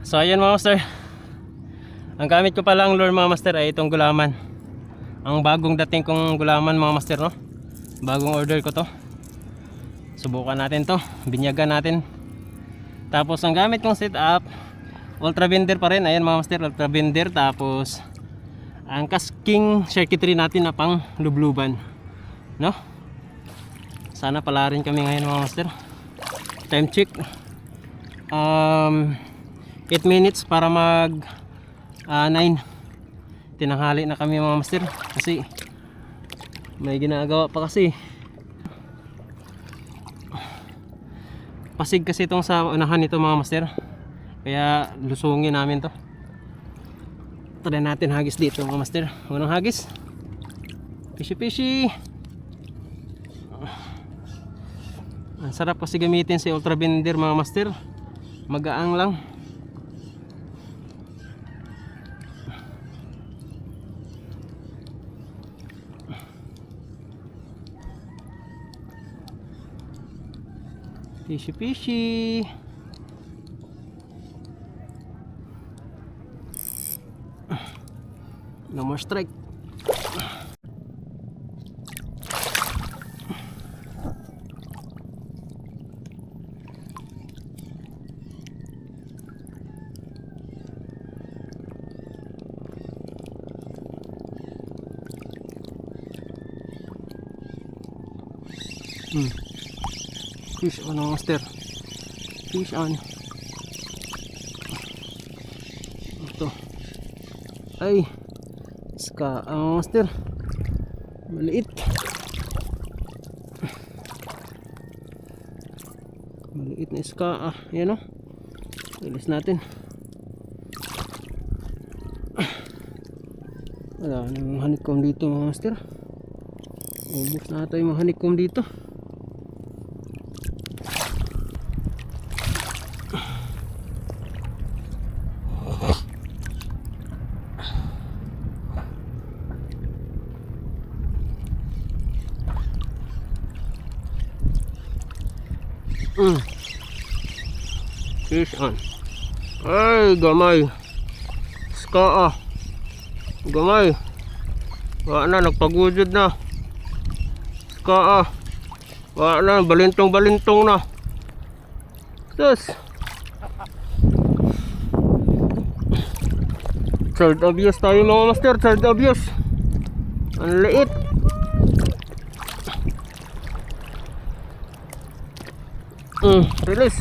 So ayan mga master. Ang gamit ko palang lure mga master ay itong gulaman. Ang bagong dating kong gulaman mga master no. Bagong order ko to. Subukan natin to. Binyagan natin. Tapos ang gamit kong setup Ultra Bender pa rin. Ayan mga master, Ultra Bender tapos ang casking circuitry natin na pang lubluban. No? Sana pala rin kami ngayon mga master. Time check. Um 8 minutes para mag ah, 9 tinanghali na kami mga master. Kasi may ginagawa pa kasi. Pasig kasi itong sa unahan nito mga master. Kaya lusungin namin to. Try natin hagis dito mga master. Unang hagis. Fishy fishy ang sarap kasi gamitin si ultra bender mga master. Magaang lang Fishy fishy. No more strike. Hmm. Fish on master. Fish on. Ito. Ay. Ska ang master. Maliit. Maliit na ska. Ah, yan o. Ilis natin. Wala nang honeycomb dito mga master. Ubus na yung mga honeycomb dito. Mm. Fish on. Ay, gamay. Ska ah. Gamay. Wala na, nagpagudod na. Ska ah. Wala na, balintong-balintong na. Sus. Child abuse tayo mga master, child abuse. Ang liit. Mm, release.